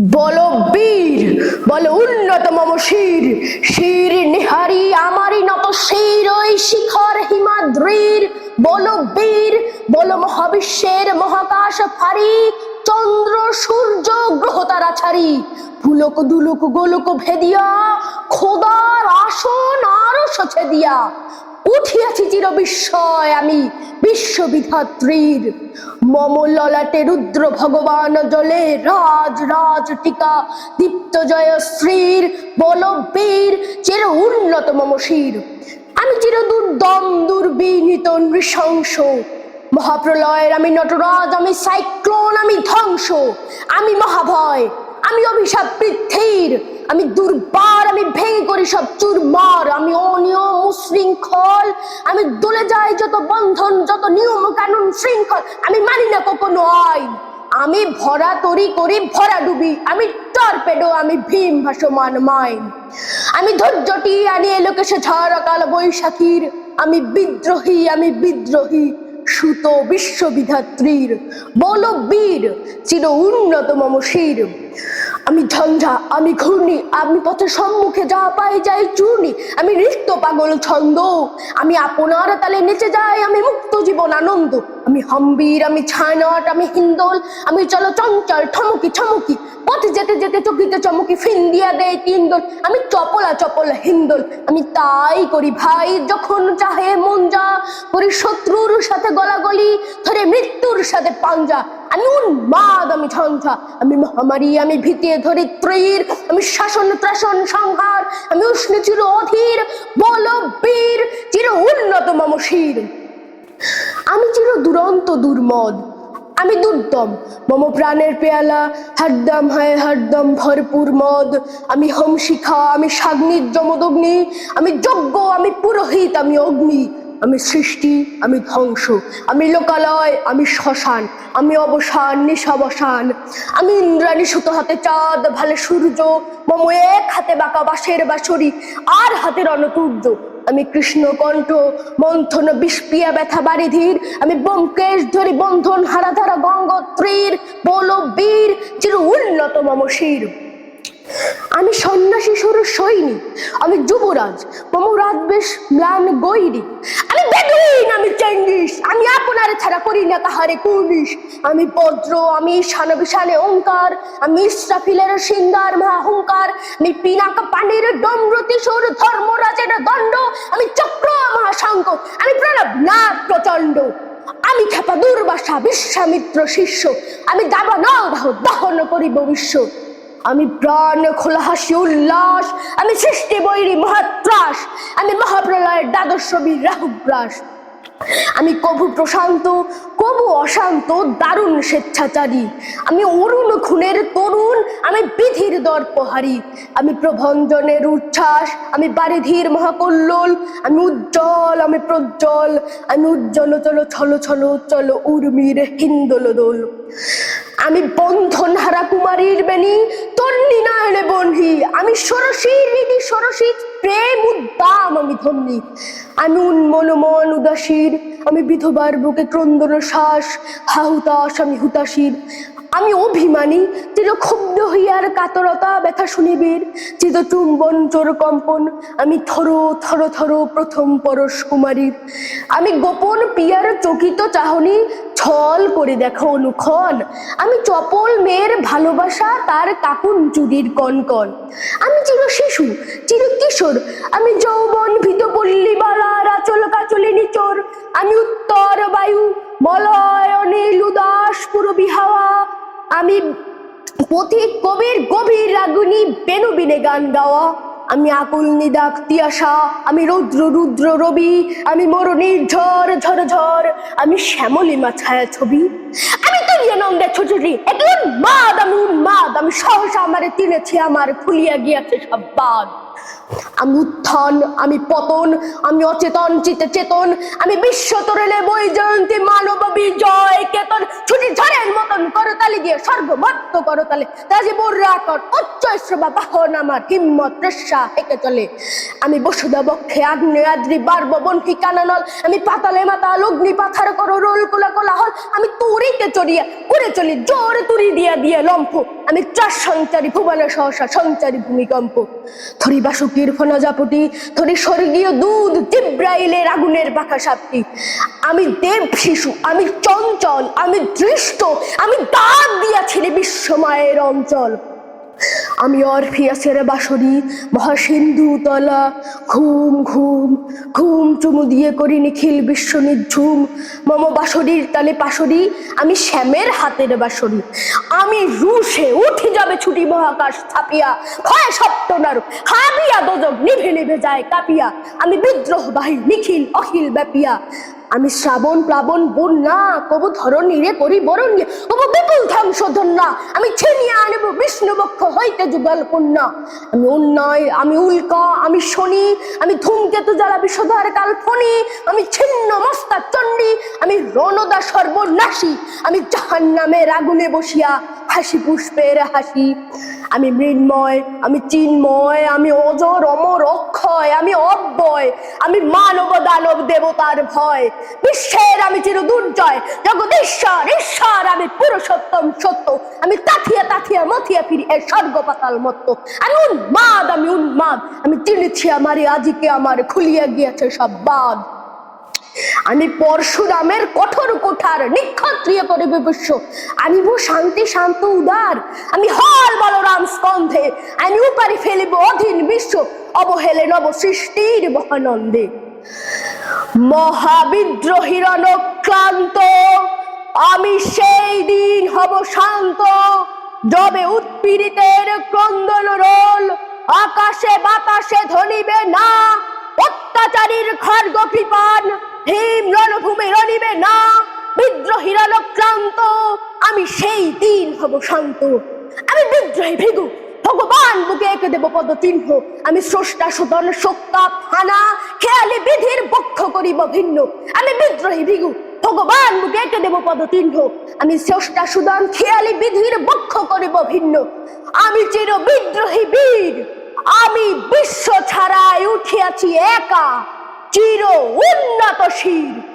বলো বীর, বলো উন্নত মম শির শির নিহারি আমারই নত শির, ওই শিখর হিমাদ্রির। বলো বীর, বলো মহাবিশ্বের মহাকাশ ফারি চন্দ্র, সূর্য, গ্রহ তারা ছাড়ি। ফুলক দুলুক গোলক ভেদিয়া, খোদার আসন আরও সছে দিয়া। উঠিয়াছি চির বিস্ময় আমি বিশ্ববিধাত্রীর। মম ললাটে রুদ্র ভগবান জলে রাজ রাজ টিকা, দীপ্ত জয় শ্রীর বল বীর চির উন্নত মম শির। আমি চির দুর্দম, দুর্বিনীত, নৃশংস। মহাপ্রলয়ের আমি নটরাজ, আমি সাইক্লোন, আমি ধ্বংস। আমি মহাভয়, আমি অভিশাপ পৃথির আমি দুর্বার আমি ভেঙে করি সব চুরমার, আমি অনিয়ম উশৃঙ্খল, আমি দলে যাই যত বন্ধন, যত নিয়ম কানুন শৃঙ্খল, আমি মানি না কখনো আইন। আমি ভরা তরি করি ভরা ডুবি, আমি টর্পেডো, আমি ভীম ভাসমান মাইন। আমি ধৈর্যটি আনি এলোকেশে ঝড় কাল বৈশাখীর, আমি বিদ্রোহী আমি বিদ্রোহী। সুত বিশ্ববিধাত্রীর বল বীর চির উন্নত মম শির। আমি ঝঞ্ঝা, আমি ঘূর্ণি, আমি পথের সম্মুখে যা পাই যাই চূর্ণি। আমি নৃত্য পাগল ছন্দ, আমি আপনার তালে নেচে যাই, আমি মুক্ত জীবন আনন্দ। আমি হম্বীর, আমি ছায়নট, আমি হিন্দোল, আমি চলো চঞ্চল, ঠমকি ঠমকি। পথে যেতে যেতে চকিতে চমকি ফিন দিয়া দেয় তিন দোল। আমি চপলা চপল হিন্দোল, আমি তাই করি ভাই যখন চাহে মন যা করি শত্রুর সাথে গলাগলি, ধরে মৃত্যুর সাথে পাঞ্জা। আমি উন্মাদ আমি ঝঞ্ঝা। আমি মহামারী, আমি ভীতিয়ে ধরিত্রীর, আমি শাসন ত্রাসন সংহার, আমি উষ্ণ চির অধীর বল বীর চির উন্নত মম শির আমি চির দুরন্ত দুর্মদ, আমি দুর্দম। মম প্রাণের পেয়ালা, হরদম হায় হরদম ভরপুর মদ। আমি হোম শিখা, আমি সাগ্নির যমদগ্নি, আমি যজ্ঞ, আমি পুরোহিত, আমি অগ্নি। আমি সৃষ্টি, আমি ধ্বংস, আমি লোকালয়, আমি শ্মশান, আমি অবসান নিশাবসান আমি ইন্দ্রাণী সুত হাতে চাঁদ, ভালে সূর্য, মম এক হাতে বাঁকা বাঁশের বাঁশরি, আর হাতের রণতুর্য। আমি কৃষ্ণকণ্ঠ মন্থন বিষপিয়া ব্যথা বারিধির। আমি ব্যোমকেশ ধরি বন্ধন হারাধারা গঙ্গোত্রীর বল বীর চির উন্নত মম শির আমি সন্ন্যাসী সৈনিক আমি যুবরাজ মম রাজবেশ ম্লান গৈরিক আমি বেদুইন, আমি চেঙ্গিস, আমি আপনারে ছাড়া করি না কাহারে কুর্নিশ আমি বজ্র, আমি শান বিশানে ওঙ্কার আমি ইসরাফিলের সিঙ্গার মহাহংকার, আমি পিনাকা পানির ডমরতি ধর্মরাজের দণ্ড, আমি চক্র মহাশঙ্ক, আমি প্রণব নাথ প্রচণ্ড। আমি খেপা দুর্বাসা বিশ্বামিত্র শিষ্য, আমি দাবানল দাহ দহন করিব বিশ্ব। আমি প্রাণ খোলা হাসি উল্লাস, আমি সৃষ্টি বৈরী মহাত্রাস, আমি মহাপ্রলয়ের দ্বাদশ বীর রাহুগ্রাস। আমি কভু প্রশান্ত কবু অশান্ত, দারুণ স্বেচ্ছাচারী। আমি অরুণ খুনের তরুণ, আমি বিধির দর্পহারী। আমি প্রভঞ্জনের উচ্ছ্বাস, আমি বারিধির মহাকল্লোল। আমি উজ্জ্বল, আমি প্রজ্জ্বল, আমি উজ্জ্বল চলো ছলো ছলো চলো, উর্মির হিন্দোল দোল। আমি বন্ধন হারা কুমারীর বেনি তন্নি নায়নে বন্ধি। আমি সরসীর হৃদি সরসী প্রেম, উদ্দাম, আমি ধন্যি। আমি উন্মন মন উদাসীর, আমি বিধবার বুকে ক্রন্দন শ্বাস হাহুতাস আমি হুতাশীর। আমি অভিমানী চির ক্ষুব্ধ হইয়ার কাতরতা ব্যথা শুনিবীর চিত চুম্বন, চোর কম্পন, আমি থর থর থর প্রথম পরশ কুমারীর আমি গোপন পিয়ার চকিত চাহনি ছল করে দেখো অনুক্ষণ। আমি চপল মেয়ের ভালোবাসা তার কাকুন চুরির কনকন। আমি চির শিশু, চির কিশোর, আমি যৌবন ভীত পল্লী বালার আচল কাচলে নিচোর আমি উত্তর বায়ু মলয় অনিল আমি পথিক কবির গভীর রাগুনি বেনুবিনে গান গাওয়া। আমি আকুল নিদাক তিয়াসা আমি রৌদ্র রুদ্র রবি, আমি মরণীর ঝড় ঝড় ঝড় আমি শ্যামলিমা ছায়া ছবি। আমি তুলিয়ানন্দে ছুটুটি একটি উন্মাদ আমি উন্মাদ, আমি সহসা আমারে তিনেছি, আমার ফুলিয়া গিয়াছে সব বাদ। আমি উত্থান, আমি পতন, আমি অচেতন চিতে চেতন, আমি বিশ্ব তরলে বই দিয়ে সর্বমত্ত করতালে তাজি বর্রা কর উচ্চ শ্রবা বাহন আমার হিম্মত রেশা হেঁকে চলে। আমি বসুদা বক্ষে আগ্নে আদ্রি বার্ব বনকি কানানল। আমি পাতালে মাতাল অগ্নি পাথার করো রোল কোলা কোলাহল। আমি তুরিতে চড়িয়া, উড়ে চলি, জোর তুরি দিয়া দিয়ে লম্ফ। আমি চার সঞ্চারী ভুবনে সহসা সঞ্চারী ভূমিকম্প। থরি বাসুকির ফনজাপটি থরি স্বর্গীয় দুধ জিব্রাইলের আগুনের পাখা সাপটি। আমি দেব শিশু, আমি চঞ্চল, আমি দৃষ্ট, আমি দাগ দিয়াছি রে বিশ্বমায়ের অঞ্চল। আমি অরফিয়াসের বাসরি, মহাসিন্ধু তলা ঘুম ঘুম ঘুম চুমু দিয়ে করি নিখিল বিশ্ব নিঝুম মম বাসরির তালে পাশরি, আমি শ্যামের হাতের বাসরি। আমি রুশে উঠে যাবে ছুটি মহাকাশ ছাপিয়া। ভয় সপ্তনার হাবিয়া দোজক নিভে নিভে যায় কাঁপিয়া। আমি বিদ্রোহবাহী নিখিল, অখিল ব্যাপিয়া। আমি শ্রাবণ, প্লাবন, বন্যা, কবু ধরণী রে করি বরণ্য কবু বিপুল ধ্বংসধন না আমি ছিনিয়ে আনব বিষ্ণুবক্ষ হইতে যুগল কন্যা। আমি উন্নয় আমি উল্কা, আমি শনি, আমি ধূমকেতু জ্বালা বিষধার কাল ফণি আমি ছিন্ন মস্তা চণ্ডী, আমি রণদা সর্বনাশী, আমি জাহান নামের আগুনে বসিয়া হাসি পুষ্পের হাসি। আমি মৃন্ময়, আমি চিন্ময়, আমি অজর অব্যয় আমি মানব দানব দেবতার ভয়। বিশ্বের আমি চির দুর্জয় জগদীশ্বর ঈশ্বর আমি পুরুষোত্তম সত্য। আমি তাথিয়া তাথিয়া মথিয়া ফিরি এ স্বর্গ পাতাল মত্ত। আমি উন্মাদ আমি উন্মাদ। আমি চিনেছি আমার, আজিকে আমার খুলিয়া গিয়েছে সব বাদ আমি পরশুরামের কঠোর কোঠার নিক্ষত্রিয় করিবে বিশ্ব আনিব শান্তি, শান্ত, উদার। আমি হল বলরাম স্কন্ধে। আমি উপারি ফেলিব অধীন বিশ্ব। অবহেলে নব সৃষ্টির মহানন্দে। মহাবিদ্রোহীর ক্লান্ত আমি সেই দিন হব শান্ত। যবে উৎপীড়িতের ক্রন্দন রোল। আকাশে বাতাসে ধনিবে না। অত্যাচারীর খড়গ কৃপান। ভীম রণভূমি রণিবে না, বিদ্রোহীর ক্লান্ত, আমি সেই দিন হব শান্ত। আমি বিদ্রোহী ভৃগু, ভগবান বুকে এঁকে দেব পদ চিহ্ন আমি স্রষ্টা সুদন সত্তা ফানা খেয়ালি বিধির পক্ষ করিব ভিন্ন। আমি বিদ্রোহী ভৃগু, ভগবান বুকে এঁকে দেব পদ চিহ্ন আমি স্রষ্টা, সুদন, খেয়ালি বিধির পক্ষ করিব ভিন্ন। আমি চির বিদ্রোহী বীর, আমি বিশ্ব ছাড়াই উঠিয়াছি একা। চির উন্নত শির।